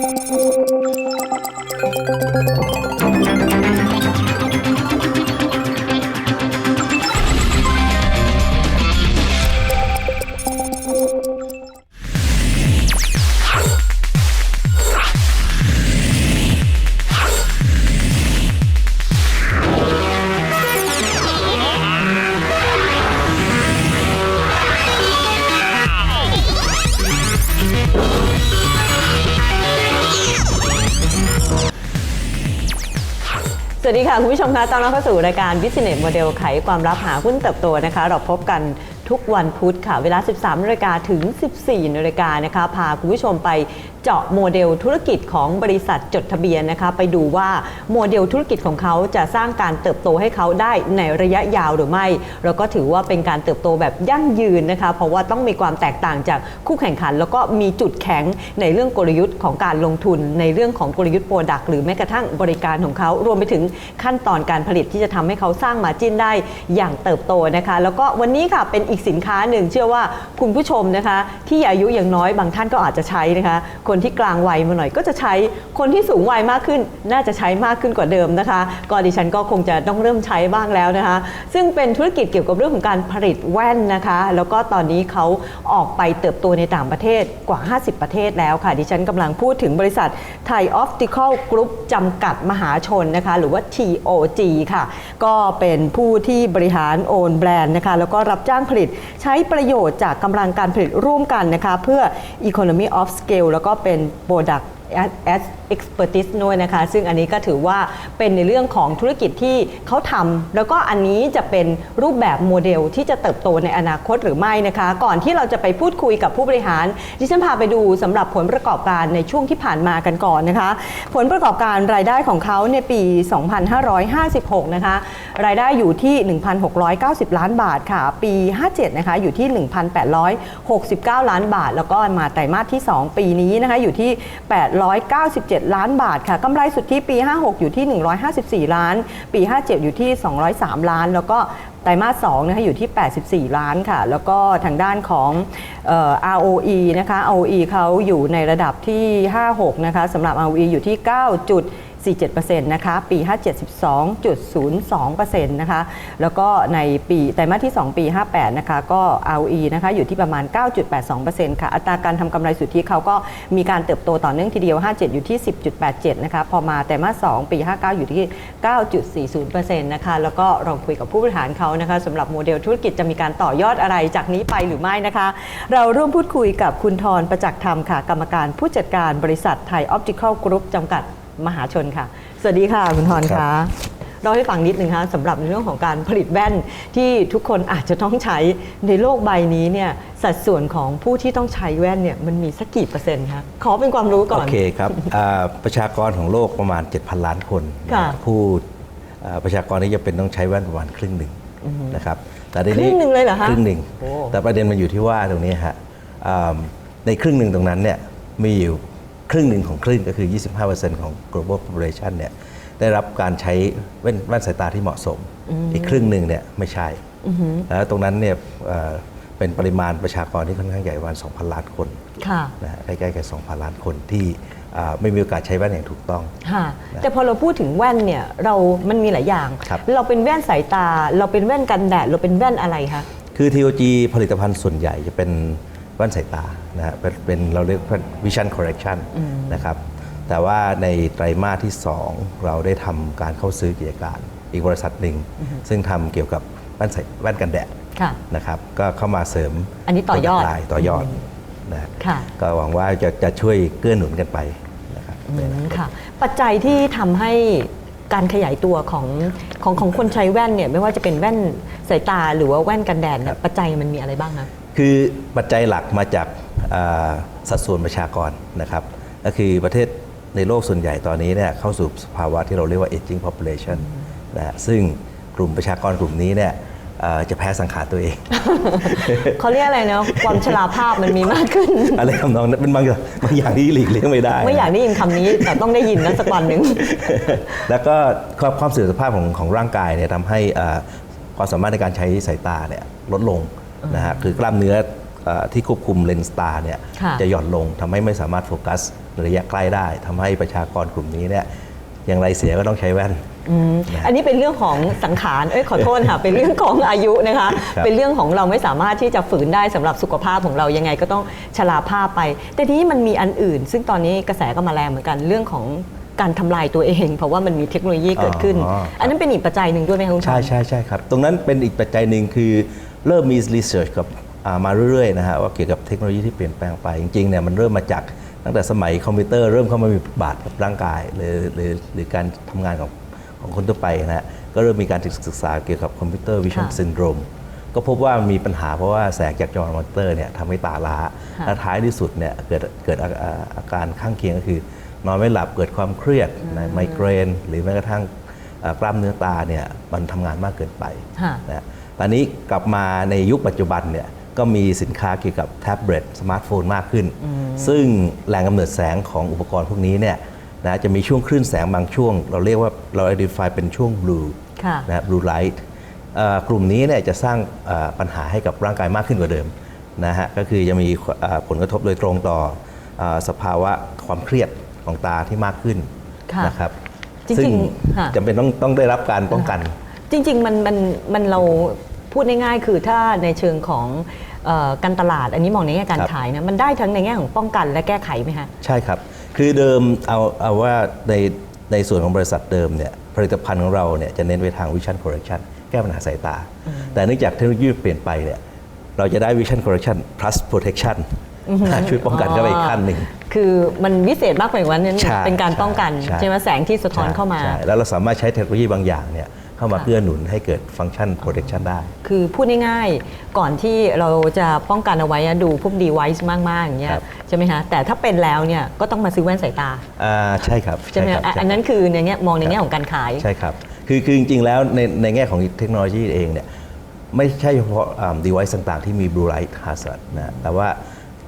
ส ค่ะคุณผู้ชมคะตอนรับเข้าสู่รายการ Business Model ไขความลับหาหุ้นเติบโตนะคะ เราพบกันทุกวันพุธค่ะ เวลา 13นาฬิกาถึง 14นาฬิกานะคะ พาคุณผู้ชมไป เจาะโมเดลธุรกิจของบริษัทจดทะเบียนนะคะ ไปดูว่าโมเดลธุรกิจของเขาจะสร้างการเติบโตให้เขาได้ในระยะยาวหรือไม่เราก็ถือว่าเป็นการเติบโตแบบยั่งยืนนะคะ เพราะว่าต้องมีความแตกต่างจากคู่แข่งขัน แล้วก็มีจุดแข็งในเรื่องกลยุทธ์ของการลงทุน ในเรื่องของกลยุทธ์โปรดักต์หรือแม้กระทั่งบริการของเขารวมไปถึงขั้นตอนการผลิตที่จะทำให้เขาสร้างมาจิ้นได้อย่างเติบโตนะคะ แล้วก็วันนี้ค่ะเป็นอีกสินค้าหนึ่งเชื่อว่าคุณผู้ชมนะคะ ที่อายุอย่างน้อยบางท่านก็อาจจะใช้นะคะคนที่กลางวัยมาหน่อยก็จะใช้คนที่สูงวัยมากขึ้น น่าจะใช้มากขึ้นกว่าเดิมนะคะก็ดิฉันก็คงจะต้องเริ่มใช้บ้างแล้วนะคะ ซึ่งเป็นธุรกิจเกี่ยวกับเรื่องของการผลิตแว่นนะคะ แล้วก็ตอนนี้เขาออกไปเติบโตในต่างประเทศกว่า 50 ประเทศแล้วค่ะดิฉันกำลังพูดถึงบริษัทไทยออ p ติคอลกรุ๊ปจำกัดมหาชนนะคะหรือว่า TOG ค่ะ ก็เป็นผู้ที่บริหารโอนแบรนด์นะคะแล้วก็รับจ้างผลิตใช้ประโยชน์จากกำลังการผลิตร่วมกันนะคะเพื่อ Economy of Scale แล้วก็เป็นโปรดัก as expertise ด้วยนะคะ ซึ่งอันนี้ก็ถือว่าเป็นในเรื่องของธุรกิจที่เขาทำแล้วก็อันนี้จะเป็นรูปแบบโมเดลที่จะเติบโตในอนาคตหรือไม่นะคะ ก่อนที่เราจะไปพูดคุยกับผู้บริหาร ดิฉันพาไปดูสำหรับผลประกอบการในช่วงที่ผ่านมากันก่อนนะคะ ผลประกอบการรายได้ของเขาในปี 2556 นะคะ รายได้อยู่ที่ 1,690 ล้านบาทค่ะ ปี 57 นะคะ อยู่ที่ 1,869 ล้านบาท แล้วก็มาไตรมาสที่ 2 ปีนี้นะคะ อยู่ที่8 197 ล้านบาทค่ะกำไรสุทธิปี 56 อยู่ที่ 154 ล้าน ปี 57 อยู่ที่ 203 ล้าน แล้วก็ไตรมาส2นะคะอยู่ที่ 84 ล้านค่ะ แล้วก็ทางด้านของออ ROE นะคะ ROE เขาอยู่ในระดับที่ 56 นะคะสำหรับ ROE อยู่ที่ 9. 47%นะคะปี 57 12.02%นะคะแล้วก็ในปีไตรมาสที่ 2 ปี 58นะคะก็ ROE นะคะอยู่ที่ประมาณ 9.82%ค่ะอัตราการทำกำไรสุทธิเขาก็มีการเติบโตต่อเนื่องทีเดียว 57 อยู่ที่ 10.87 นะคะพอมาไตรมาส 2 ปี 59 อยู่ที่ 9.40%นะคะแล้วก็เราคุยกับผู้บริหารเขานะคะสำหรับโมเดลธุรกิจจะมีการต่อยอดอะไรจากนี้ไปหรือไม่นะคะ เราร่วมพูดคุยกับคุณทรประจักษ์ธรรมค่ะ กรรมการผู้จัดการบริษัทไทยออปติคอลกรุ๊ปจำกัด มหาชนค่ะ สวัสดีค่ะคุณทรครัคะบเราให้ฟังนิดนึงคะสำหรับในเรื่องของการผลิตแว่นที่ทุกคนอาจจะต้องใช้ในโลกใบนี้เนี่ยสัดส่วนของผู้ที่ต้องใช้แว่นเนี่ยมันมีสักกี่เปอร์เซ็นต์คะขอเป็นความรู้ก่อน โอเคครับอ่าประชากรของโลกประมาณ 7,000 ล้านคนค่ะนะผู้อ่าประชากรนี้จะเป็นต้องใช้แว่นประมาณครึ่งหนึ่งนะครับแต่ทีครึ่งหนึ่งเลยเหรอคะครึ่งหนึ่งโอ้แต่ประเด็นมันอยู่ที่ว่าตรงนี้ฮะอ่าในครึ่งหนึ่งตรงนั้นเนี่ยมีอยู่ ครึ่งหนึ่งของครึ่งก็คือ 25%ของ global population เนี่ยได้รับการใช้แว่นแว่นสายตาที่เหมาะสม อีกครึ่งหนึ่งเนี่ยไม่ใช่แล้วตรงนั้นเนี่ยเอ่อเป็นปริมาณประชากรที่ค่อนข้างใหญ่ประมาณ2,000 ล้านคนค่ะนะฮะใกล้ๆกับ 2,000 ล้านคนที่อ่าไม่มีโอกาสใช้แว่นอย่างถูกต้องค่ะแต่พอเราพูดถึงแว่นเนี่ยเรา มันมีหลายอย่างครับเราเป็นแว่นสายตา เราเป็นแว่นกันแดด เราเป็นแว่นอะไรคะ คือ TOG ผลิตภัณฑ์ส่วนใหญ่จะเป็น แว่นสายตานะฮะเป็นเป็นเราเรียกว่า vision correction นะครับแต่ว่าในไตรมาสที่ 2 เราได้ทำการเข้าซื้อกิจการ อีกบริษัทหนึ่ง ซึ่งทำเกี่ยวกับแว่นใส่แว่นกันแดดค่ะนะครับก็เข้ามาเสริมอันนี้ต่อยอดลายต่อยอดนะฮะค่ะก็หวังว่าจะจะช่วยเกื้อหนุนกันไปนะครับอืมค่ะปัจจัยที่ทำให้การขยายตัวของของของคนใช้แว่นเนี่ยไม่ว่าจะเป็นแว่นสายตาหรือว่าแว่นกันแดดเนี่ยปัจจัยมันมีอะไรบ้างคะ คือปัจจัยหลักมาจากอ่าสัดส่วนประชากรนะครับ ก็คือประเทศในโลกส่วนใหญ่ตอนนี้เนี่ยเข้าสู่สภาวะที่เราเรียกว่า aging population นะฮะซึ่งกลุ่มประชากรกลุ่มนี้เนี่ยเอ่อจะแพ้สังขารตัวเอง เขาเรียกอะไรนะความชราภาพมันมีมากขึ้น อะไรทำนองนั้นเป็นบางอย่างบางอย่างที่หลีกเลี่ยงไม่ได้ ไม่อยากได้ยินคำนี้แต่ต้องได้ยินนะสักวันหนึ่งแล้วก็ความความเสื่อมสภาพของของร่างกายเนี่ยทำให้อ่าความสามารถในการใช้สายตาเนี่ยลดลง นะฮะคือกล้ามเนื้อเอ่อที่ควบคุมเลนส์ตาเนี่ยค่ะจะหย่อนลงทำให้ไม่สามารถโฟกัสระยะใกล้ได้ทำให้ประชากรกลุ่มนี้เนี่ยอย่างไรเสียก็ต้องใช้แว่นอืมอันนี้เป็นเรื่องของสังขาร เอ้ยขอโทษค่ะ เป็นเรื่องของอายุนะคะครับเป็นเรื่องของเราไม่สามารถที่จะฝืนได้สำหรับสุขภาพของเรายังไงก็ต้องชราภาพไป แต่ทีนี้มันมีอันอื่น ซึ่งตอนนี้กระแสก็มาแรงเหมือนกันเรื่องของการทำลายตัวเอง เพราะว่ามันมีเทคโนโลยีเกิดขึ้นอ๋ออันนั้นเป็นอีกปัจจัยหนึ่งด้วยไหมคะคุณชใช่อนใช่ใช่ครับ ตรงนั้นเป็นอีกปัจจัยหนึ่งคือ เริ่มมีรีเสิร์ชกับอ่ามาเรื่อยๆนะฮะว่าเกี่ยวกับเทคโนโลยีที่เปลี่ยนแปลงไป จริงๆเนี่ยมันเริ่มมาจากตั้งแต่สมัยคอมพิวเตอร์เริ่มเข้ามามีบทบาทกับร่างกายหรือหรือหรือการทำงานของของคนทั่วไปนะฮะก็เริ่มมีการศึกษาเกี่ยวกับคอมพิวเตอร์วิชั่นค่ะซินโดรมก็พบว่ามีปัญหาเพราะว่าแสงจากจอมอนิเตอร์เนี่ยทำให้ตาล้าค่ะและท้ายที่สุดเนี่ยเกิดเกิดอาอาอาการข้างเคียงก็คือนอนไม่หลับเกิดความเครียดนะไมเกรน หรือแม้กระทั่งเอ่อกล้ามเนื้อตาเนี่ยมันทำงานมากเกินไปค่ะนะ ตอนนี้กลับมาในยุคปัจจุบันเนี่ยก็มีสินค้าเกี่ยวกับแท็บเล็ตสมาร์ทโฟนมากขึ้น ซึ่งแหล่งกำเนิดแสงของอุปกรณ์พวกนี้เนี่ยนะจะมีช่วงคลื่นแสงบางช่วง เราเรียกว่าเรา identify เป็นช่วง blue ค่ะนะ blue light เอ่อกลุ่มนี้เนี่ยจะสร้างเอ่อปัญหาให้กับร่างกายมากขึ้นกว่าเดิมนะฮะก็คือจะมีเอ่อผลกระทบโดยตรงต่อเอ่อสภาวะความเครียดของตาที่มากขึ้นค่ะนะครับจริงๆซึ่งค่ะจำเป็นต้องต้องได้รับการป้องกัน จริง ๆ มันมันมันเรา พูดง่ายๆ คือถ้าในเชิงของเออการตลาด อันนี้มองในแง่การครับขายนะมันได้ทั้งในแง่ของป้องกันและแก้ไขไหมคะใช่ครับ คือเดิมเอาเอาว่าในในส่วนของบริษัทเดิมเนี่ยผลิตภัณฑ์ของเราเนี่ยจะเน้นไปทาง Vision Correction แก้ปัญหาสายตา แต่เนื่องจากเทคโนโลยีเปลี่ยนไปเนี่ยเราจะได้ Vision Correction plus Protection ช่วยป้องกันเข้าไปอีกขั้นหนึ่ง คือมันวิเศษมากกว่านั้นใช่เป็นการป้องกันใช่ใช่ไหมแสงที่สะท้อนเข้ามาใช่แล้วเราสามารถใช้เทคโนโลยีบางอย่างเนี่ย เข้ามาค่ะเกื้อหนุนให้เกิดฟังก์ชัน protection ได้ คือพูดง่ายๆ ก่อนที่เราจะป้องกันเอาไว้อะดูพวก device มากๆอย่างเงี้ยครับ ใช่ไหมคะแต่ถ้าเป็นแล้วเนี่ยก็ต้องมาซื้อแว่นสายตาอ่าใช่ครับใช่ไหมครัคะบอันนั้นคือในแง่มองในแง่ของการขาย ใช่ครับ คือคือจริง ๆ แล้วในในแง่ของเทคโนโลยีเองเนี่ยไม่ใช่เฉพาะอ่า device ต่างๆ ที่มี blue light hazard นะแต่ว่า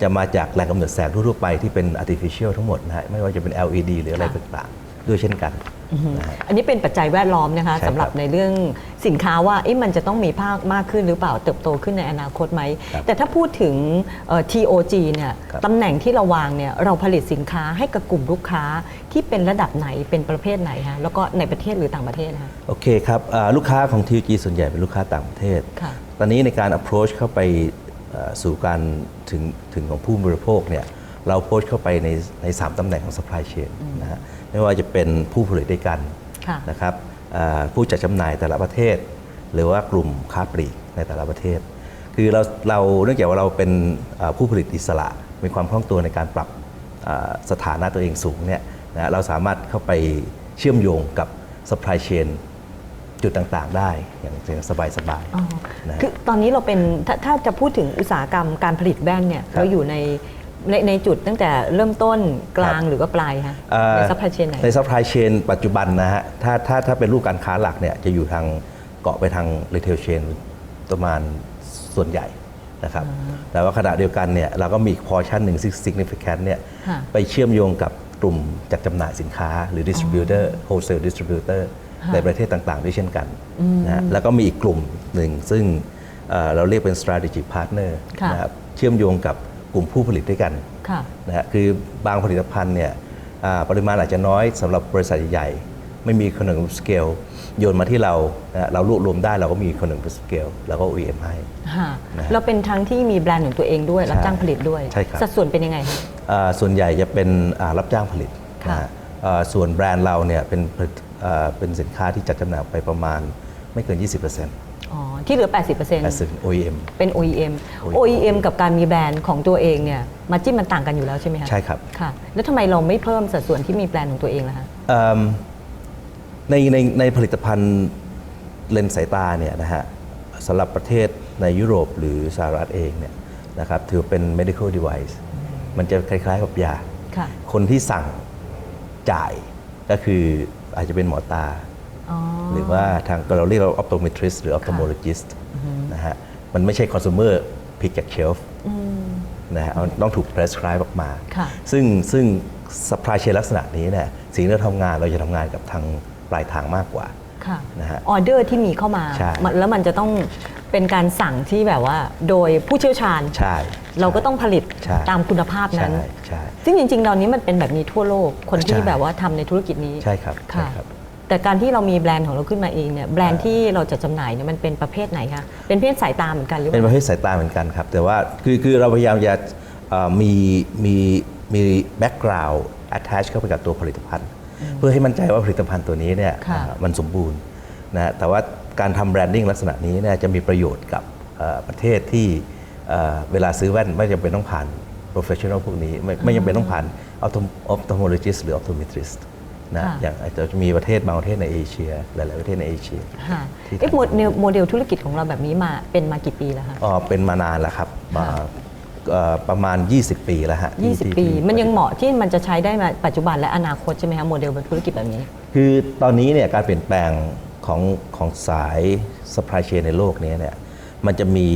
จะมาจากแหล่งกำเนิดแสงทั่วๆไปที่เป็น artificial ทั้งหมดนะฮะไม่ว่าจะเป็น LED หรืออะไรค่ะ ต่างๆ ด้วยเช่นกันนะฮะ อันนี้เป็นปัจจัยแวดล้อมนะคะใช่ครับสำหรับในเรื่องสินค้าว่าเอ๊ะมันจะต้องมีภาคมากขึ้นหรือเปล่าเติบโตขึ้นในอนาคตไหมครับแต่ถ้าพูดถึงเอ่อ TOG เนี่ยครับตำแหน่งที่เราวางเนี่ยเราผลิตสินค้าให้กับกลุ่มลูกค้าที่เป็นระดับไหนเป็นประเภทไหนฮะแล้วก็ในประเทศหรือต่างประเทศนะคะโอเคครับอ่าลูกค้าของ TUG ส่วนใหญ่เป็นลูกค้าต่างประเทศค่ะตอนนี้ในการ approach เข้าไปเอ่อสู่การถึงถึงของผู้บริโภคเนี่ยเรา approach เข้าไปในในสามตำแหน่งของ supply chain นะฮะ ไม่ว่าจะเป็นผู้ผลิตด้วยกันค่ะนะครับอ่าผู้จัดจำหน่ายแต่ละประเทศ หรือว่ากลุ่มค้าปลีกในแต่ละประเทศ คือเราเราเนื่องจากว่าเราเป็นอ่าผู้ผลิตอิสระ มีความคล่องตัวในการปรับอ่าสถานะตัวเองสูงเนี่ยนะเราสามารถเข้าไปเชื่อมโยงกับ supply chain จุดต่างๆ ได้อย่างอย่างสบายๆอ๋อนะฮะคือตอนนี้เราเป็นถ้าถ้าจะพูดถึงอุตสาหกรรมการผลิตแว่นเนี่ยครับเราอยู่ใน ในในจุดตั้งแต่เริ่มต้นกลางครับหรือว่าปลายคะเอ่อในซัพพลายเชนไหนใน supply chain ปัจจุบันนะฮะถ้าถ้าถ้าเป็นรูปการค้าหลักเนี่ยจะอยู่ทางเกาะไปทาง retail chain ประมาณส่วนใหญ่นะครับแต่ว่าขณะเดียวกันเนี่ยเราก็มีอีก portion หนึ่งซึ่ง significant เนี่ยค่ะไปเชื่อมโยงกับกลุ่มจัดจำหน่ายสินค้าหรือ distributor wholesale distributor ในประเทศต่างๆ ด้วยเช่นกันนะฮะแล้วก็มีอีกกลุ่มหนึ่งซึ่งเอ่อเราเรียกเป็น strategic partner ค่ะนะครับเชื่อมโยงกับ กลุ่มผู้ผลิตด้วยกันค่ะนะฮะคือบางผลิตภัณฑ์เนี่ยอ่าปริมาณอาจจะน้อยสำหรับบริษัทใหญ่ๆไม่มีขนมสเกลโยนมาที่เรานะฮะเรารวบรวมได้เราก็มีขนมสเกลแล้วก็ OEM ให้ค่ะนะฮะเราเป็นทั้งที่มีแบรนด์ของตัวเองด้วยรับใช่จ้างผลิตด้วยใช่ครับสัดส่วนเป็นยังไงคะอ่าส่วนใหญ่จะเป็นอ่ารับจ้างผลิตค่ะนะฮะอ่าส่วนแบรนด์เราเนี่ยเป็นผลิตอ่าเป็นสินค้าที่จัดจำหน่ายไปประมาณไม่เกิน 20% อ๋อที่เหลือ 80% 80 OEM เป็น OEM OEM OEM กับการมีแบรนด์ของตัวเองเนี่ยมาจิ้มมันต่างกันอยู่แล้วใช่ไหมคะใช่ครับ ค่ะ แล้วทำไมเราไม่เพิ่มสัดส่วนที่มีแบรนด์ของตัวเองล่ะคะ เอิ่มในในในผลิตภัณฑ์เลนส์สายตาเนี่ยนะฮะสำหรับประเทศในยุโรปหรือสหรัฐเองเนี่ยนะครับถือเป็น medical device มันจะคล้าย ๆ กับยา ค่ะ คนที่สั่งจ่ายก็คืออาจจะเป็นหมอตาอ๋อ หรือว่าทางเราเรียกว่า optometrist หรือ ophthalmologist นะฮะมันไม่ใช่ consumer pick จาก shelf นะฮะมันต้องถูก prescribe ออกมาค่ะซึ่งซึ่ง supply chain ลักษณะนี้เนี่ยสิ่งที่เราทำงานเราจะทำงานกับทางปลายทางมากกว่าค่ะนะฮะออเดอร์ที่มีเข้ามาใช่มันแล้วมันจะต้องเป็นการสั่งที่แบบว่าโดยผู้เชี่ยวชาญใช่เราก็ต้องผลิตใช่ตามคุณภาพนั้นใช่ใช่ซึ่งจริงๆตอนนี้มันเป็นแบบนี้ทั่วโลกคนที่ใช่แบบว่าทำในธุรกิจนี้ใช่ครับใช่ค่ะครับ แต่การที่เรามีแบรนด์ของเราขึ้นมาเองเนี่ยแบรนด์ที่เราจะจำหน่ายเนี่ยมันเป็นประเภทไหนคะเป็นประเภทสายตาเหมือนกันหรือเปเป็นปล่าระเภทสายตาเหมือนกันครับ แต่ว่าคือคือเราพยายามจะเอ่อมีมีมีแบ็กกราวด์ attach เข้าไปกับตัวผลิตภัณฑ์ เพื่อให้มั่นใจว่าผลิตภัณฑ์ตัวนี้เนี่ยค่ะเอ่อมันสมบูรณ์นะแต่ว่าการทำแบรนดิ้งลักษณะนี้เนี่ยจะมีประโยชน์กับเอ่อประเทศที่เอ่อเวลาซื้อแว่นไม่จำเป็นต้องผ่าน professional พวกนี้ ไม่ไม่จำเป็นต้องผ่าน optom- ophthalmologist หรือ optometrist นะค่ะอย่างอาจจะมีประเทศบางประเทศในเอเชีย หลาย ๆ ประเทศในเอเชียค่ะที่เอ๊ะทำโมเดลโมเดลธุรกิจของเราแบบนี้มาเป็นมากี่ปีแล้วคะอ๋อเป็นมานานแล้วครับมาเอ่อประมาณ 20 ปีแล้วฮะที่ที่20 ปีที่มันยังเหมาะที่มันจะใช้ได้มาปัจจุบันและอนาคตใช่ไหมคะโมเดลธุรกิจแบบนี้ คือตอนนี้เนี่ยการเปลี่ยนแปลงของของสาย supply chain ในโลกนี้เนี่ยมันจะมี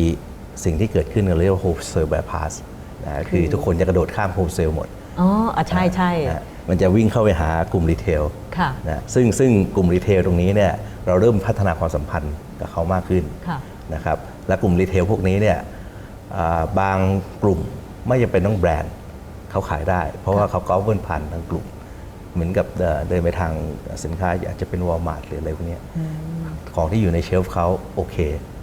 สิ่งที่เกิดขึ้นเราเรียกว่า wholesale bypass นะคือทุกคนจะกระโดดข้าม wholesale หมด อ๋ออะใช่ใช่นะ มันจะวิ่งเข้าไปหากลุ่มรีเทลค่ะนะซึ่งซึ่งกลุ่มรีเทลตรงนี้เนี่ยเราเริ่มพัฒนาความสัมพันธ์กับเขามากขึ้นค่ะนะครับและกลุ่มรีเทลพวกนี้เนี่ยอ่าบางกลุ่มไม่จำเป็นต้องแบรนด์เขาขายได้ เพราะว่าเขากอล์ฟเวิร์พันทั้งกลุ่ม เหมือนกับเอ่อเดินไปทางสินค้าอาจจะเป็นวอลมาร์ทหรืออะไรพวกเนี้ยของที่อยู่ในเชลฟ์เขาโอเค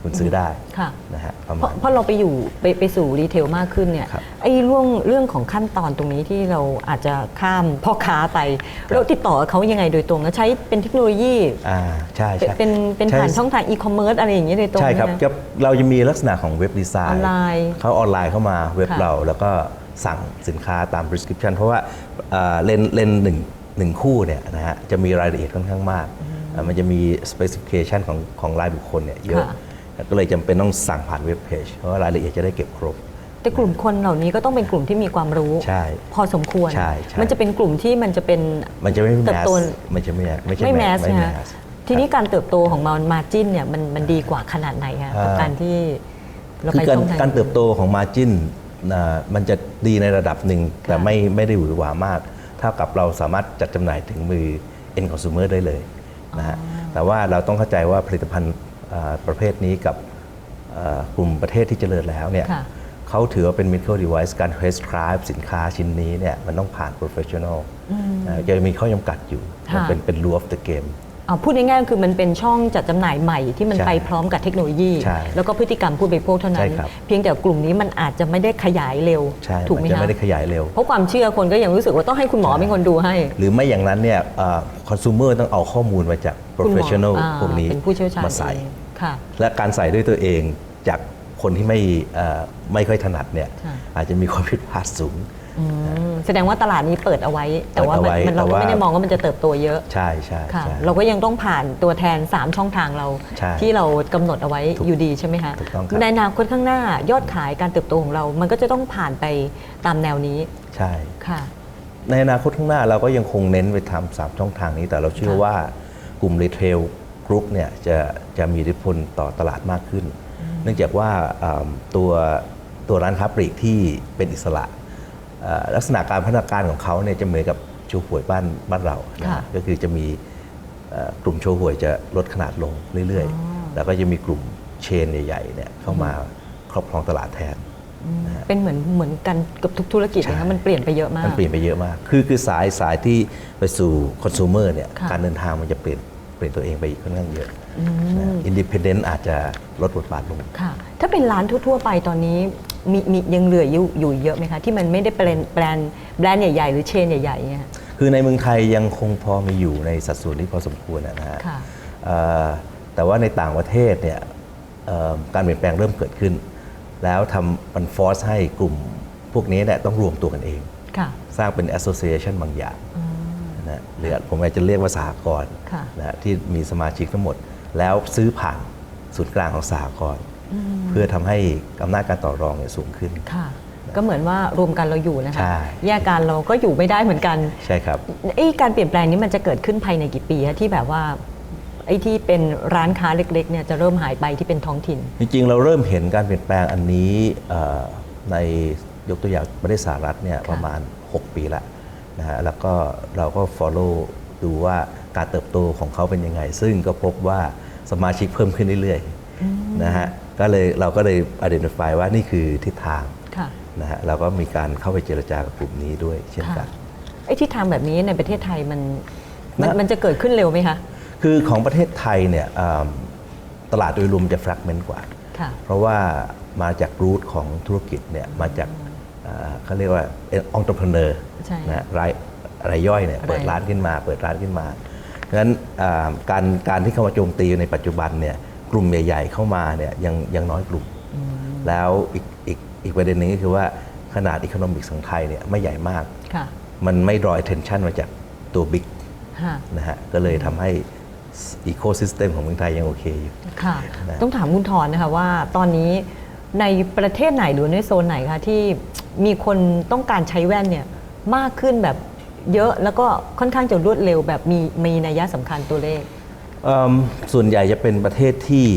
คุณซื้อได้ค่ะนะฮะประเพมาราะณ เพราะเราไปอยู่ไปไปสู่รีเทลมากขึ้นเนี่ยครับไอ้เรื่องเรื่องของขั้นตอนตรงนี้ที่เราอาจจะข้ามพ่อค้าไป เราติดต่อกับเขายังไงโดยตรงแล้วใช้เป็นเทคโนโลยีอ่าใช่เป็นใช่เป็นเป็นใช่ผ่านช่องทางอีคอมเมิร์ซอะไรอย่างเงี้ยโดยตรงใช่ครับไหมะก็เราจะมีลักษณะของเว็บดีไซน์ออนไลน์เขาออนไลน์เข้ามาเว็บค่ะเราแล้วก็สั่งสินค้าตาม prescription เพราะว่าเอ่อเลนส์เลนส์หนึ่งหนึ่งคู่เนี่ยนะฮะจะมีรายละเอียดค่อนข้างมากเอ่อมันจะมี specification ของของรายบุคคลเนี่ยเยอะ ก็เลยจำเป็นต้องสั่งผ่านเว็บเพจเพราะว่ารายละเอียดจะได้เก็บครบ แต่กลุ่มคนเหล่านี้ก็ต้องเป็นกลุ่มที่มีความรู้ ใช่ พอสมควร ใช่ใช่มันจะเป็นกลุ่มที่มันจะเป็น มันจะไม่เติแมบสโตมันจะไม่ไม่ใช่ไม่แมสไม่นะแมคะสทีนี้การเติบโตของมันมาจิ้นเนี่ยมันมันดีกว่าขนาดไหนคะกับอ่าการที่เราคือไปการช่องทางการเติบโตของมาจินมันจะดีในระดับหนึ่งแต่ค่ะไม่ไม่ได้หวือหวามาก เท่ากับเราสามารถจัดจำหน่ายถึงมือ end consumer ได้เลยนะฮะแต่ว่าเราต้องเข้าใจว่าผลิตภัณฑ์อ่า ประเภทนี้กับอ่ากลุ่มประเทศที่เจริญแล้วเนี่ยค่ะเขาถือว่าเป็น medical device การ prescribe สินค้าชิ้นนี้เนี่ยมันต้องผ่าน professional นะจะมีข้อจำกัดอยู่มันค่ะเป็นเป็น rule of the game เอาพูดง่ายๆคือมันเป็นช่องจัดจำหน่ายใหม่ที่มันใช่ไปพร้อมกับเทคโนโลยีใช่แล้วก็พฤติกรรมผู้บริโภคเท่านั้ใช่นครับเพียงแต่กลุ่มนี้มันอาจจะไม่ได้ขยายเร็วใช่ถูกไหมมันจะคะไม่ได้ขยายเร็ว เพราะความเชื่อคนก็ยังรู้สึกว่าต้องให้คุณหมอเป็นคนดูให้ หรือไม่อย่างนั้นเนี่ยคอน sumer ต้องเอาข้อมูลมาจากคุณหมอ professional อ่าพวกนี้เป็นผู้เชี่ยวชาญมาใส่เองค่ะ และการใส่ด้วยตัวเองจากคนที่ไม่เอ่อไม่ค่อยถนัดเนี่ยค่ะอาจจะมีความผิดพลาดสูงอืมแสดงว่าตลาดนี้เปิดเอาไว้ แต่ว่าเปิดเอาไว้มันเราแต่ก็ว่าไม่ได้มองว่ามันจะเติบโตเยอะ ใช่ใช่ค่ะใช่เราก็ยังต้องผ่านตัวแทน 3 ช่องทางเราใช่ที่เรากำหนดเอาไว้ถูกอยู่ดีใช่ไหมคะถูกต้องครับในอนาคตข้างหน้ายอดขายการเติบโตของเรา มันก็จะต้องผ่านไปตามแนวนี้ ใช่ค่ะ ในอนาคตข้างหน้าเราก็ยังคงเน้นไปทำสามช่องทางนี้ แต่เราเชื่อค่ะว่ากลุ่มรีเทลกรุ๊ปเนี่ยจะ จะมีอิทธิพลต่อตลาดมากขึ้น เนื่องจากว่าอ่าตัวตัวร้านค้าปลีกที่เป็นอิสระเอ่อลักษณะการพัฒนาการของเขาเนี่ยจะเหมือนกับโชว์หวยบ้านบ้านเรานะค่ะฮะก็คือจะมีเอ่อกลุ่มโชว์หวยจะลดขนาดลงเรื่อยอ๋อๆแล้วก็จะมีกลุ่มเชนใหญ่ๆเนี่ยเข้ามาครอบครองตลาดแทนเป็นเหมือนเหมือนกันกับทุกธุรกิจเลยใช่นะมันเปลี่ยนไปเยอะมากมันเปลี่ยนไปเยอะมากคือคือสายสายที่ไปสู่คอน sumer เนี่ยค่ะการเดินทางมันจะเปลี่ยนเปลี่ยนตัวเองไปอีกค่อนข้างเยอะ อินดิพ n เดนต์อาจจะลดบทบาทลง ค่ะ ถ้าเป็นร้านทั่ว ๆ ไปตอนนี้มีมียังเหลืออยู่อยู่เยอะไหมคะ ที่มันไม่ได้เป็นแบรนด์แบรนด์ใหญ่ ๆ หรือเชนใหญ่ๆเนี่ยคือในเมืองไทยยังคงพอมีอยู่ในสัดส่วนที่พอสมควรนะฮะค่ะ เอ่อแต่ว่าในต่างประเทศเนี่ยเอ่อการเปลี่ยนแปลงเริ่มเกิดขึ้น แล้วทำมันฟอร์สให้กลุ่มพวกนี้เนี่ยต้องรวมตัวกันเอง ค่ะ สร้างเป็น association บางอย่างนะหรือผมอาจจะเรียกว่าสหกรณ์ค่ะ นะที่มีสมาชิกทั้งหมด แล้วซื้อผ่านศูนย์กลางของสหกรณ์เพื่อทำให้อำนาจการต่อรองเนี่ยสูงขึ้นค่ะ ก็เหมือนว่ารวมกันเราอยู่นะคะใช่แยกกันเราก็อยู่ไม่ได้เหมือนกันใช่ครับไอ้การเปลี่ยนแปลงนี้มันจะเกิดขึ้นภายในกี่ปีคะที่แบบว่าไอ้ที่เป็นร้านค้าเล็กๆเนี่ยจะเริ่มหายไปที่เป็นท้องถิ่น จริงๆ เราเริ่มเห็นการเปลี่ยนแปลงอันนี้เอ่อในยกตัวอย่างประเทศสหรัฐเนี่ยค่ะประมาณ 6 ปีละนะฮะแล้วก็เราก็ follow ดูว่า การเติบโตของเขาเป็นยังไง ซึ่งก็พบว่าสมาชิกเพิ่มขึ้นเรื่อยๆนะฮะก็เลยเราก็เลย identify ว่านี่คือทิศทางค่ะนะฮะเราก็มีการเข้าไปเจรจากับกลุ่มนี้ด้วยเช่นกัค่ะนไอ้ที่ทางแบบนี้ในประเทศไทยมันมันนะมันจะเกิดขึ้นเร็วไหมคะคือของประเทศไทยเนี่ยอ่าตลาดโดยรวมจะ fragment กว่าค่ะเพราะว่ามาจากรูทของธุรกิจเนี่ยมาจากอ่าเขาเรียกว่าองค์ประกอบใช่นะรายรายย่อยเนี่ยรายเปิดร้านขึ้นมา เปิดร้านขึ้นมาเพ ราะฉะนั้นอ่าการการที่เข้ามาโจมตีในปัจจุบันเนี่ยกลุ่มใหญ่ ๆ เข้ามาเนี่ยยังยังน้อยกลุ่ม แล้วอีกอีกอีกประเด็นหนึงก็คือว่าขนาดอีโคโนมิกของไทยเนี่ยไม่ใหญ่มากค่ะมันไม่รอ attention มาจากตัวบิ๊กค่ะนะฮะก็เลยทำให้อีโคซิสเต็มของเมืองไทยยังโอเคอยู่ค่ะนะต้องถามคุณทอนนะคะว่าตอนนี้ในประเทศไหนหรือในโซนไหนคะที่มีคนต้องการใช้แว่นเนี่ยมากขึ้นแบบ เยอะแล้วก็ค่อนข้างจะรวดเร็วแบบมีมีนัยสำคัญตัวเลข เอิ่มส่วนใหญ่จะเป็นประเทศที่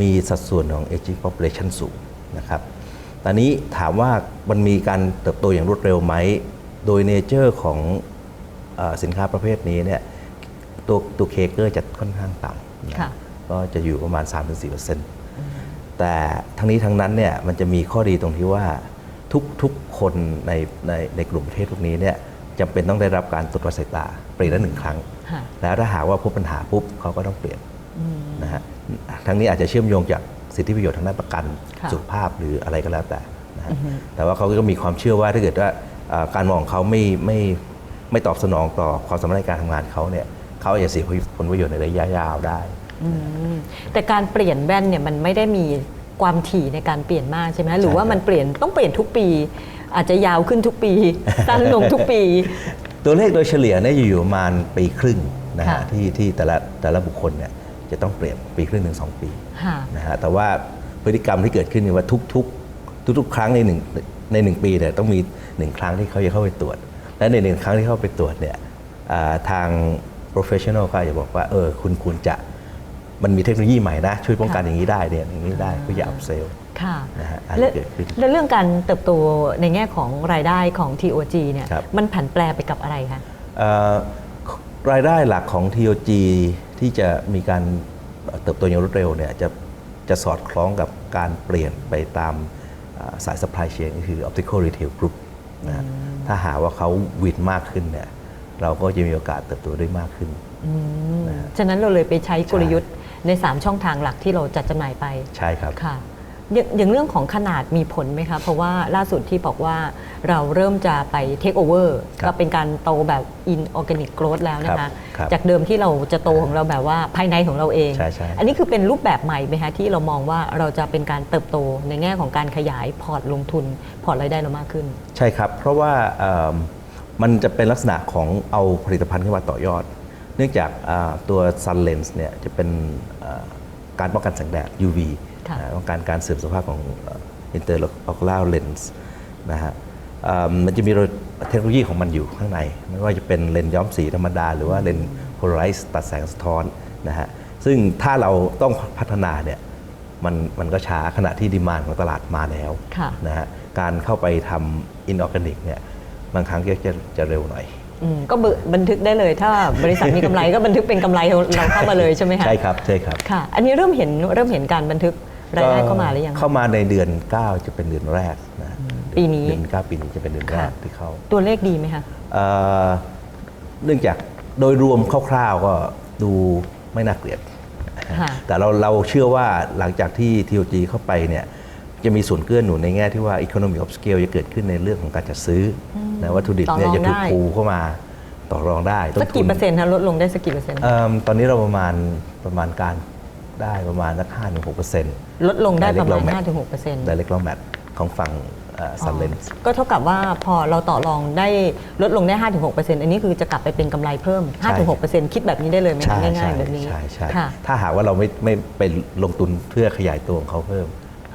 มีสัดส่วนของ aging population สูงนะครับ ตอนนี้ถามว่ามันมีการเติบโตอย่างรวดเร็วไหม โดยเนเจอร์ของเออสินค้าประเภทนี้เนี่ยตัวตัวเคเกอร์จะค่อนข้างต่ำนะค่ะ ก็จะอยู่ประมาณ 3-4%แต่ทั้งนี้ทั้งนั้นเนี่ยมันจะมีข้อดีตรงที่ว่าทุกทุกคนในในในกลุ่มประเทศพวกนี้เนี่ย จำเป็นต้องได้รับการตรวจวัดสายตาปีละหนึ่งครั้งค่ะแล้วถ้าหากว่าพบปัญหาปุ๊บเขาก็ต้องเปลี่ยนนะฮะทั้งนี้อาจจะเชื่อมโยงจากสิทธิประโยชน์ทางด้านประกันค่ะสุขภาพหรืออะไรก็แล้วแต่นะฮะแต่ว่าเขาก็มีความเชื่อว่าถ้าเกิดว่าอ่าการมองของเขาไม่ไม่ไม่ตอบสนองต่อความสามารถในการทำงานเขาเนี่ยเขาอาจจะเสียผลประโยชน์ในระยะยาวได้อืมแต่การเปลี่ยนแว่นเนี่ยมันไม่ได้มีความถี่ในการเปลี่ยนมากใช่ไหมหรือว่ามันเปลี่ยนต้องเปลี่ยนทุกปี อาจจะยาวขึ้นทุกปีสั้นลงทุกปี ตัวเลขโดยเฉลี่ยเนี่ยอยู่ประมาณปีครึ่งนะฮะค่ะที่ที่แต่ละแต่ละบุคคลเนี่ยจะต้องเปลี่ยนปีครึ่งถึงสองปีค่ะนะฮะแต่ว่าพฤติกรรมที่เกิดขึ้นเนี่ยว่าทุกทุกทุกทุกๆครั้งในหนึ่งในหนึ่งปีเนี่ยต้องมีหนึ่งครั้งที่เขาจะเข้าไปตรวจ และในหนึ่งครั้งที่เข้าไปตรวจเนี่ยอ่าทาง professional ก็อาจจะบอกว่าเออคุณควรจะมันมีเทคโนโลยีใหม่นะ ช่วยป้องกันค่ะอย่างนี้ได้เนี่ยอย่างนี้ได้เพื่อจะอัพเซล ค่ะนะฮะอาจและจะเกิดขึ้น และเรื่องการเติบโตในแง่ของรายได้ของ TOG เนี่ยครับ มันผันแปรไปกับอะไรคะ เอ่อรายได้หลักของ TOG ที่จะมีการเติบโตอย่างรวดเร็วเนี่ยจะจะสอดคล้องกับการเปลี่ยนไปตามอ่าสาย supply chain ก็คือ optical retail group นะฮะถ้าหากว่าเขาวินมากขึ้นเนี่ยเราก็จะมีโอกาสเติบโตได้มากขึ้นฉะนั้นเราเลยไปใช้กลยุทธ์ใน 3 ช่องทางหลักที่เราจัดจำหน่ายไป ใช่ครับ ค่ะ อย่างอย่างเรื่องของขนาดมีผลไหมคะ เพราะว่าล่าสุดที่บอกว่าเราเริ่มจะไปเทคโอเวอร์ครับก็เป็นการโตแบบ in organic growth แล้วนะครัคะ บครับจากเดิมที่เราจะโตของเราแบบว่าภายในของเราเอง ใช่ใช่ อันนี้คือเป็นรูปแบบใหม่ไหมคะที่เรามองว่าเราจะเป็นการเติบโตในแง่ของการขยายพอร์ตลงทุนพอร์ตรายได้เรามากขึ้น ใช่ครับ เพราะว่าเอิ่มมันจะเป็นลักษณะของเอาผลิตภัณฑ์ขึ้นมาต่อยอด เนื่องจากอ่าตัว Sun Lens เนี่ยจะเป็นอ่าการป้องกันแสงแดด UV ค่ะอ่าป้องกันการเสื่อมสภาพของ interocular lens นะฮะอ่ามันจะมีเทคโนโลยีของมันอยู่ข้างใน ไม่ว่าจะเป็นเลนส์ย้อมสีธรรมดา หรือว่าเลนส์ polarize ตัดแสงสะท้อนนะฮะซึ่งถ้าเราต้องพัฒนาเนี่ยมันมันก็ช้าขณะที่ดีมานของตลาดมาแล้วค่ะนะฮะการเข้าไปทำอินออร์แกนิกเนี่ยบางครั้งก็จะจะเร็วหน่อยอืมก็บันทึกได้เลยถ้าบริษัทมีกำไรก็บันทึกเป็นกำไรเราเข้ามาเลยใช่ไหมคะใช่ครับใช่ครับค่ะ อันนี้เริ่มเห็นเริ่มเห็นการบันทึก รายได้เข้ามาหรือยังคะเข้ามาในเดือน 9 จะเป็นเดือนแรกนะปีนี้เดือน9ปีนี้จะเป็นเดือนแรกค่ะที่เข้า ตัวเลขดีไหมคะเอ่อเนื่องจากโดยรวมคร่าวๆก็ดูไม่น่าเกลียดค่ะแต่เราเราเชื่อว่าหลังจากที่ TOG เข้าไปเนี่ยจะมีส่วนเกื้อหนุนในแง่ที่ว่า economy of scale จะเกิดขึ้นในเรื่องของการจัดซื้ออนะวัตถุดิบเนี่ยต่อรองจะถูกได้ปูเข้ามาต่อรองได้ต้สักนทุกี่นเปอร์เซ็นต์คะลดลงได้สักกี่เปอร์เซ็นต์เอิ่มตอนนี้เราประมาณประมาณการ ได้ประมาณสักห้าถึงหกเปอร์เซ็นต์ลดลงได้ประมาณ Direct Raw Mat 5-6เปอร์เซ็นต์ direct raw mat ของฝั่งซันเลนส์ก็เท่ากับว่าพอเราต่อรองได้ลดลงได้ 5-6เปอร์เซ็นต์อันนี้คือจะกลับไปเป็นกำไรเพิ่มใช่5-6เปอร์เซ็นต์คิดแบบนี้ได้เลยไหมคะใช่ง่าใช่ยๆแบบนี้ใช่ใช่ค่ะถ้าหากว่าเราไม่ไม่ไปลงทุนเพื่อขยายตัวของเขาเพิ่ม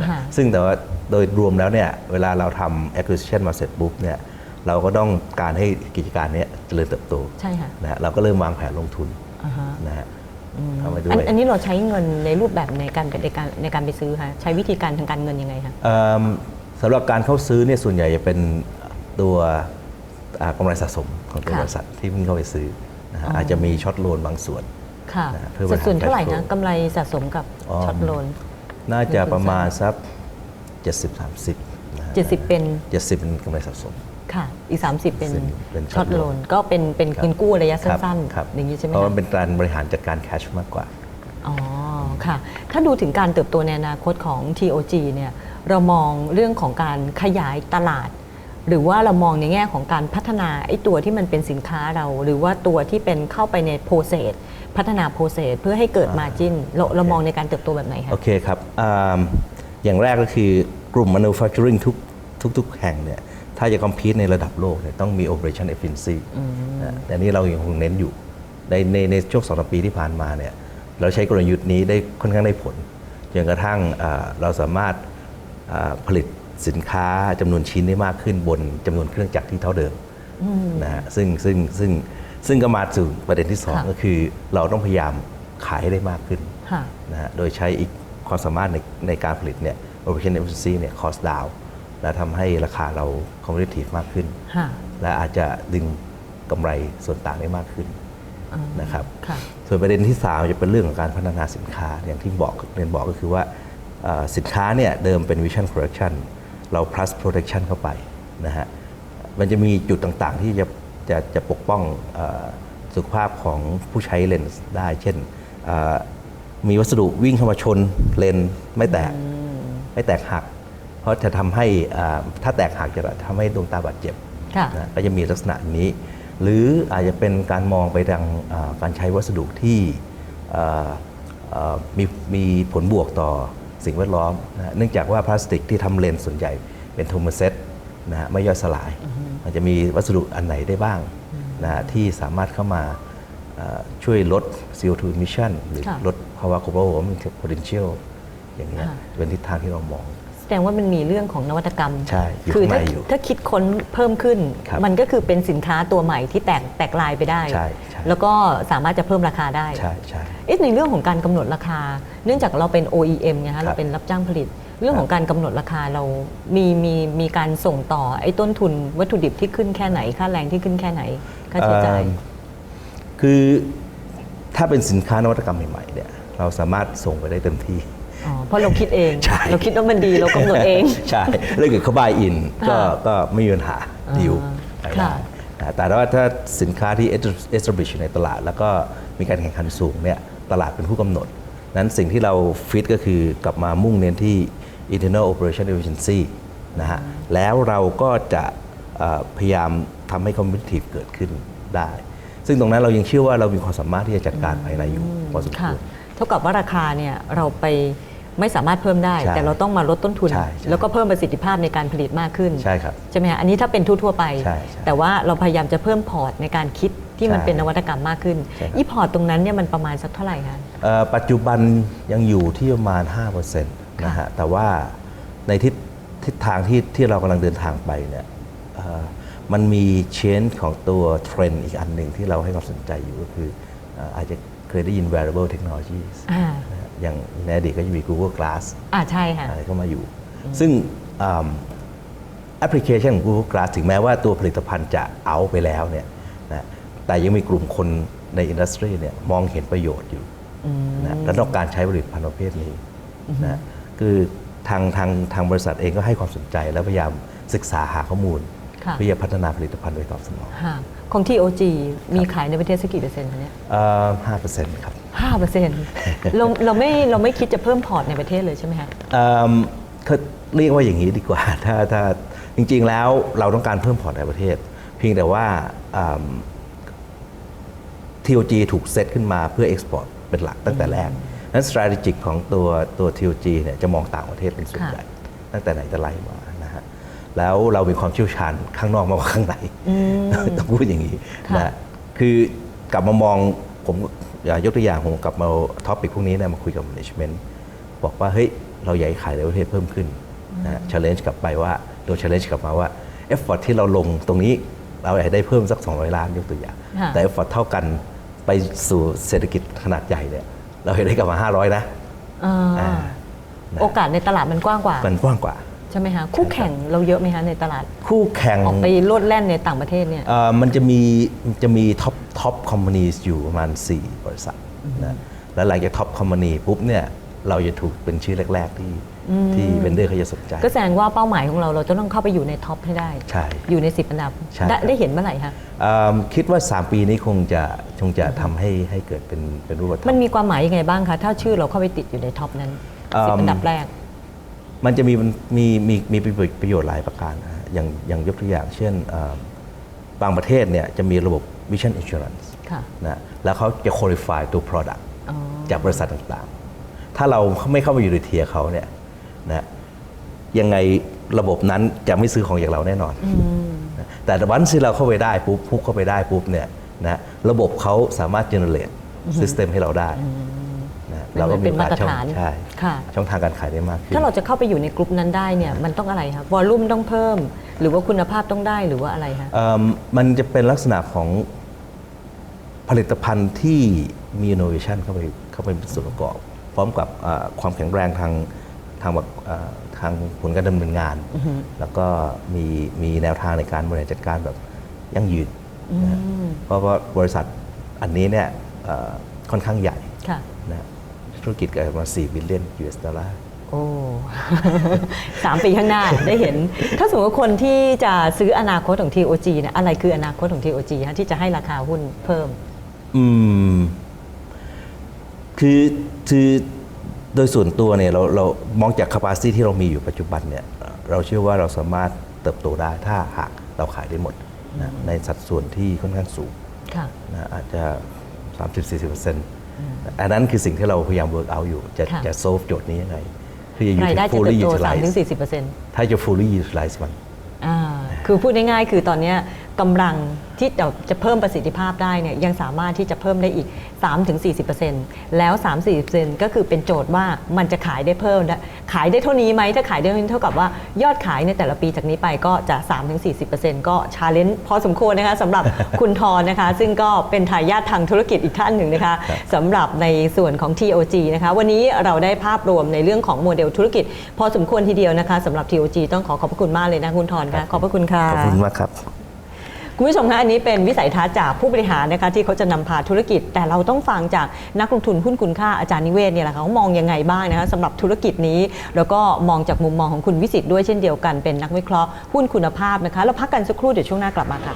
ค่ะซึ่งแต่ว่าโดยรวมแล้วเนี่ยเวลาเราทำ acquisition มาเสร็จปุ๊บเนี่ยเราก็ต้องการให้กิจการเนี้ยเจริญเติบโตใช่ค่ะนะฮะเราก็เริ่มวางแผนลงทุนอ่าฮะนะฮะ เข้ามาด้อัวนยอันนี้เราใช้เงินในรูปแบบในการในการในการไปซื้อคะใช้วิธีการทางการเงินยังไงคะเอิ่มสำหรับการเข้าซื้อเนี่ยส่วนใหญ่จะเป็นตัวอ่ากำไรสะสมของตัวค่ะบริษัทที่เพิ่งเข้าไปซื้อนะฮะอ๋อออาจจะมีช็อตโลนบางส่วนค่ะนะฮะเพื่อบริสัดหารส่วนเท่าไหร่ cash นะ flow กำไรสะสมกับอ๋อช็อตโลน น่าจะประมาณสัก70 30นะฮะ70 เป็น 70 เป็นกำไรสะสม ค่ะ อีก 30 เป็นเป็นช็อต short โล loan นก็เป็นเป็นครับเงินกู้ระยะครับสั้นครับๆอย่างนี้ใช่ไหมเพราะคะ มันเป็นการบริหารจัดการแคชมากกว่า อ๋อ ค่ะ ถ้าดูถึงการเติบโตในอนาคตของ TOG เนี่ย เรามองเรื่องของการขยายตลาด หรือว่าเรามองในแง่ของการพัฒนาไอ้ตัวที่มันเป็นสินค้าเรา หรือว่าตัวที่เป็นเข้าไปในโปรเซสพัฒนาโปรเซสเพื่อให้เกิดมาจินเราเรามองในการเติบโตแบบไหนคะ โอเคครับอ่าอย่างแรกก็คือกลุ่ม manufacturing ทุกทุกๆแห่งเนี่ย ถ้าจะ compete ในระดับโลกเนี่ยต้องมี operation efficiency นะแต่อันนี้เรายังคงเน้นอยู่ ในในในช่วงสองสามปีที่ผ่านมาเนี่ยเราใช้กลยุทธ์นี้ได้ค่อนข้างได้ผลจนกระทั่งอ่าเราสามารถอ่าผลิตสินค้าจำนวนชิ้นได้มากขึ้นบนจำนวนเครื่องจักรที่เท่าเดิมนะฮะซึ่งซึ่งซึ่งซึ่งก็มาสู่ประเด็นที่สองค่ะก็คือ เราต้องพยายามขายให้ได้มากขึ้นค่ะนะฮะโดยใช้อีกความสามารถในในการผลิตเนี่ย operation efficiency เนี่ย cost down และทำให้ราคาเรา competitive มากขึ้นค่ะและอาจจะดึงกำไรส่วนต่างได้มากขึ้นอ่านนะครับค่ะส่วนประเด็นที่ 3 จะเป็นเรื่องของการพัฒนาสินค้าอย่างที่บอกเรียนบอกก็คือว่าเอ่อสินค้าเนี่ยเดิมเป็น vision correction เรา plus protection เข้าไปนะฮะมันจะมีจุดต่างๆที่จะจะจะปกป้องเออสุขภาพของผู้ใช้เลนส์ได้ เช่นเอ่อมีวัสดุวิ่งเข้ามาชนเลนส์ไม่แตก ไม่แตกหัก เพราะจะทำให้อ่าถ้าแตกหักจะทำให้ดวงตาบาดเจ็บค่ะนะก็จะมีลักษณะนี้ หรืออาจจะเป็นการมองไปทางอ่าการใช้วัสดุที่อ่าอ่ามีมีผลบวกต่อสิ่งแวดล้อมนะเนื่องจากว่าพลาสติกที่ทำเลนส์ส่วนใหญ่เป็นโทมเซตนะฮะไม่ย่อยสลายมันจะมีวัสดุอันไหนได้บ้างนะฮะที่สามารถเข้ามาอ่าช่วยลด CO2 emission หรือค่ะลดภาวะ global warming potential อย่างนี้ยค่ะเป็นทิศทางที่เรามอง แสดงว่ามันมีเรื่องของนวัตกรรม ใช่อยู่คือถ้าข้างในอยู่ ถ้าคิดค้นเพิ่มขึ้น ครับมันก็คือเป็นสินค้าตัวใหม่ที่แตกแตกลายไปได้ ใช่ใช่ แล้วก็สามารถจะเพิ่มราคาได้ ใช่ใช่ เอ๊ะในเรื่องของการกำหนดราคา เนื่องจากเราเป็น OEM ไงครัฮะบเราเป็นรับจ้างผลิต เรื่องของครับการกำหนดราคาเรามีมีมีการส่งต่อไอ้ต้นทุนวัตถุดิบที่ขึ้นแค่ไหน ค่าแรงที่ขึ้นแค่ไหน ค่าใช้จ่าย เอิ่มคือถ้าเป็นสินค้านวัตกรรมใหม่ๆเนี่ยเราสามารถส่งไปได้เต็มที่อ๋อ เพราะเราคิดเอง ใช่ เราคิดว่ามันดีเรากำหนดเอง ใช่เรื่องเกิดเขาบายอินก็ค่ะก็ไม่มีปัญหาอ่าดิวไปค่ะได้นะแต่ว่าถ้าสินค้าที่ establish ในตลาด แล้วก็มีการแข่งขันสูงเนี่ยตลาดเป็นผู้กำหนด นั้นสิ่งที่เราฟิตก็คือกลับมามุ่งเน้นที่ internal operation efficiency นะฮะแล้วเราก็จะเอ่อพยายามทำให้ competitive เกิดขึ้นได้ ซึ่งตรงนั้นเรายังเชื่อว่าเรามีความสามารถที่จะจัดการภายในอยู่พอสมคค่ะวร เท่ากับว่าราคาเนี่ยเราไป ไม่สามารถเพิ่มได้ ใช่แต่เราต้องมาลดต้นทุน ใช่ใช่แล้วก็เพิ่มประสิทธิภาพในการผลิตมากขึ้นใช่ครับใช่ไหมคะอันนี้ถ้าเป็นทั่วๆไป ใช่ใช่แต่ว่าเราพยายามจะเพิ่มพอร์ตในการคิดที่มันใช่เป็นนวัตกรรมมากขึ้นใช่ครับ อีพอร์ตตรงนั้นเนี่ยมันประมาณสักเท่าไหร่คะ เอ่อปัจจุบันยังอยู่ที่ประมาณ 5%นะฮะ แต่ว่าในทิศทิศทางที่ที่เรากำลังเดินทางไปเนี่ยเอ่อมันมีเชนของตัวเทรนด์อีกอันหนึ่งที่เราให้ความสนใจอยู่ก็คือเอ่ออาจจะเคยได้ยิน wearable technologies อ่า นะฮะ อย่างในอดีตก็จะมี Google Glass อ่าใช่ค่ะ อะไรเข้ามาอยู่ ซึ่งแอปพลิเคชันของ Google Glass ถึงแม้ว่าตัวผลิตภัณฑ์จะเอาไปแล้วเนี่ยนะแต่ยังมีกลุ่มคนในอินดัสทรีเนี่ยมองเห็นประโยชน์อยู่นะและต้องการใช้ผลิตภัณฑ์ประเภทนี้นะคือทางทางทางบริษัทเองก็ให้ความสนใจและพยายามศึกษาหาข้อมูลค่ะเพื่อจะพัฒนาผลิตภัณฑ์โดยตอบสนองค่ะของ TOG มีขายในประเทศสักกี่เปอร์เซ็นต์คะเนี่ยห้าเปอร์เซ็นต์ครับ ห้าเปอร์เซ็นต์เราเราไม่เราไม่คิดจะเพิ่มพอร์ตในประเทศเลยใช่ไหมคะเอิ่มคือเรียกว่าอย่างนี้ดีกว่า ถ้าถ้าจริง ๆ แล้วเราต้องการเพิ่มพอร์ตในประเทศ เพียงแต่ว่าอืม TOG ถูกเซตขึ้นมาเพื่อเอ็กซ์พอร์ตเป็นหลักตั้งแต่แรกนั้น strategic ของตัวตัว TOG เนี่ยจะมองต่างประเทศเป็นส่วนค่ะใหญ่ตั้งแต่ไหนแต่ไรมานะฮะแล้วเรามีความเชี่ยวชาญข้างนอกมากกว่าข้างในต้องพูดอย่างนี้ค่ะนะคือกลับมามอง ผมอย่ายกตัวอย่างผมกลับมาท็อปิกพวกนี้เนะมาคุยกับ management บอกว่าเฮ้ยเราอยากให้ขายในประเทศเพิ่มขึ้นนะ challenge กลับไปว่าโดน challenge กลับมาว่า effort ที่เราลงตรงนี้เราอยากได้เพิ่มสัก 200 ล้านยกตัวอย่างค่ะแต่ effort เท่ากันไปสู่เศรษฐกิจขนาดใหญ่เนี่ยเราอยากได้กลับมา 500นะอ่าอ่านะโอกาสในตลาดมันกว้างกว่า มันกว้างกว่าใช่ไหมคะคู่แข่งเราเยอะไหมคะในตลาด คู่แข่งออกไปโลดแล่นในต่างประเทศเนี่ยเอ่อมันจะมีจะมีท็อปท็อปคอมพานีอยู่ประมาณ 4 บริษัทนะแล้วหลังจากท็อปคอมพานีปุ๊บเนี่ยเราจะถูกเป็นชื่อแรก ๆ ที่ที่เวนเดอร์เขาจะสนใจ ก็แสดงว่าเป้าหมายของเราเราจะต้องเข้าไปอยู่ในท็อปให้ได้ ใช่ อยู่ใน 10 อันดับใช่ได้ครับได้เห็นเมื่อไหร่คะอืมคิดว่า 3 ปีนี้คงจะคงจะทำให้ให้เกิดเป็นเป็นรูปธรรมันมมีความหมายยังไงบ้างคะถ้าชื่อเราเข้าไปติดอยู่ในท็อปนั้นสิบอืมอันดับแรก มันจะมีมีมีมีประโยชน์หลายประการนะฮะอย่างอย่างยกตัวอย่างเช่นเอ่อบางประเทศเนี่ยจะมีระบบ Vision Insurance ค่ะนะแล้วเขาจะ qualify ตัว product อ๋อจากบริษัทต่างๆ ถ้าเราไม่เข้าไปอยู่ในเทียร์เขาเนี่ยนะยังไงระบบนั้นจะไม่ซื้อของจากเราแน่นอนนะแต่วันที่เราเข้าไปได้ปุ๊บพุกเข้าไปได้ปุ๊บเนี่ยนะระบบเขาสามารถ generate system ให้เราได้นะ เราก็มีโอกาสช่องเป็นมาตรฐานใช่ค่ะช่องทางการขายได้มากขึ้นถ้าเราจะเข้าไปอยู่ในกลุ่มนั้นได้เนี่ยมันต้องอะไรคะวอลลุ่มต้องเพิ่ม หรือว่าคุณภาพต้องได้หรือว่าอะไรคะเอิ่มมันจะเป็นลักษณะของผลิตภัณฑ์ที่มี innovation เข้าไปเข้าไปเป็นส่วนประกอบ พร้อมกับเอ่อความแข็งแรงทางทางแบบเอ่อทางผลการดำเนินงาน แล้วก็มีมีแนวทางในการบริหารจัดการแบบยั่งยืนนะฮะเพราะว่าบริษัทอันนี้เนี่ยเอ่อค่อนข้างใหญ่ค่ะนะฮะ ธุรกิจเกิดมา4บิลเลียน US ดอลลาร์ โอ้ สามปีข้างหน้า ได้เห็น ถ้าสมมติว่าคนที่จะซื้ออนาคตของ TOG เนี่ยอะไรคืออนาคตของ TOG ฮะที่จะให้ราคาหุ้นเพิ่ม อืม คือคือโดยส่วนตัวเนี่ยเราเรามองจาก capacity ที่เรามีอยู่ปัจจุบันเนี่ยเอ่อเราเชื่อว่าเราสามารถเติบโตได้ถ้าหากเราขายได้หมดนะในสัดส่วนที่ค่อนข้างสูงค่ะนะอาจจะ 30-40% อันนั้นคือสิ่งที่เราพยายาม work out อยู่ จะค่ะจะ solve โจทย์นี้ยังไงคือจะอยู่รายที่ได้จะเติ fully บโตสามถึง utilize สี่สิบเปอร์เซ็นต์ถ้าจะ fully utilize มันอ่าคือพูดง่ายๆคือตอนเนี้ยกำลัง ที่จะจะเพิ่มประสิทธิภาพได้เนี่ยยังสามารถที่จะเพิ่มได้อีก 3-40%แล้ว 3-40%ก็คือเป็นโจทย์ว่ามันจะขายได้เพิ่มได้ขายได้เท่านี้ไหมถ้าขายได้เท่านี้เท่ากับว่ายอดขายในแต่ละปีจากนี้ไปก็จะ 3-40%ก็ชาเลนจ์พอสมควรนะคะสำหรับคุณทอนนะคะ ซึ่งก็เป็นทายาททางธุรกิจอีกท่านหนึ่งนะคะสำหรับในส่วนของ TOG นะคะวันนี้เราได้ภาพรวมในเรื่องของโมเดลธุรกิจ พอสมควรทีเดียวนะคะสำหรับ TOG ต้องขอขอบพระคุณมากเลยนะคุณทอนคะขอบพระคุณค่ะขอบคุณมากครับ คุณผู้ชมคะอันนี้เป็นวิสัยทัศน์จากผู้บริหารนะคะที่เขาจะนำพาธุรกิจ แต่เราต้องฟังจากนักลงทุนหุ้นคุณค่าอาจารย์นิเวศเนี่ยแหละค่ะเขามองยังไงบ้างนะคะสำหรับธุรกิจนี้ แล้วก็มองจากมุมมองของคุณวิสิตด้วยเช่นเดียวกันเป็นนักวิเคราะห์หุ้นคุณภาพนะคะเราพักกันสักครู่เดี๋ยวช่วงหน้ากลับมาค่ะ